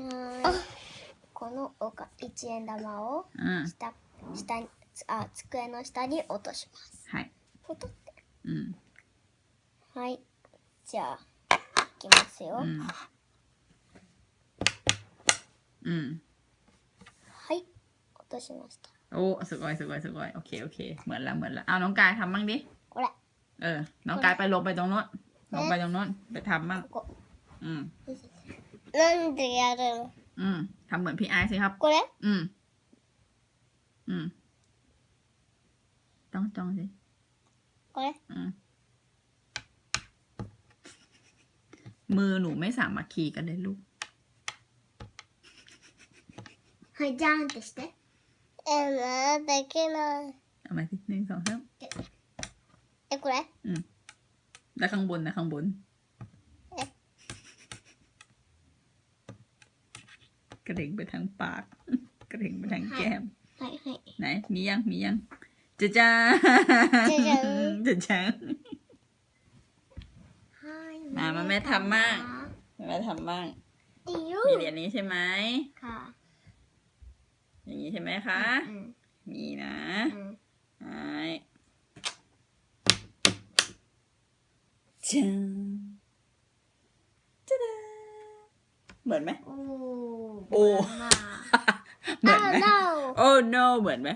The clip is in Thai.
はいこのおか一円玉を อ่า 下下にあ机の下に落とします。 ใช่ 落とって。 อืม はい。じゃあいきますよ。 อืม อืม はい。落としました。 โอ้สกอยสกอยสกอยโอเคโอเค เหมือนละเหมือนละเอาน้องกายทำบ้างดิ これ。 เออ น้องกายไปลงไปตรงโน้นลงไปตรงโน้นไปทำบ้าง ここ。 อืม なんでやるの อืมทำเหมือนพี่ไอซ์สิครับ これ อืม อืม ต้องจ้องสิ これ อืม มือหนูไม่สามารถคีกันเลยลูก はい、じゃんってして。え、なできない。 เอามาสิหนึ่งสองสาม え、これ แล้วข้างบนนะข้างบน ระเด็งไปทางปาก กระเด็งไปทางแก้มไหน มียัง มียังจะจ้าจะจ้างมามาแม่ทำบ้างแม่ทำบ้างมีเหรียญนี้ใช่ไหม ค่ะอย่างนี้ใช่ไหมคะมีนะไอจ้าจ้าเหมือนไหม โอ้เหมือนไหมโอ้ no เหมือนไหม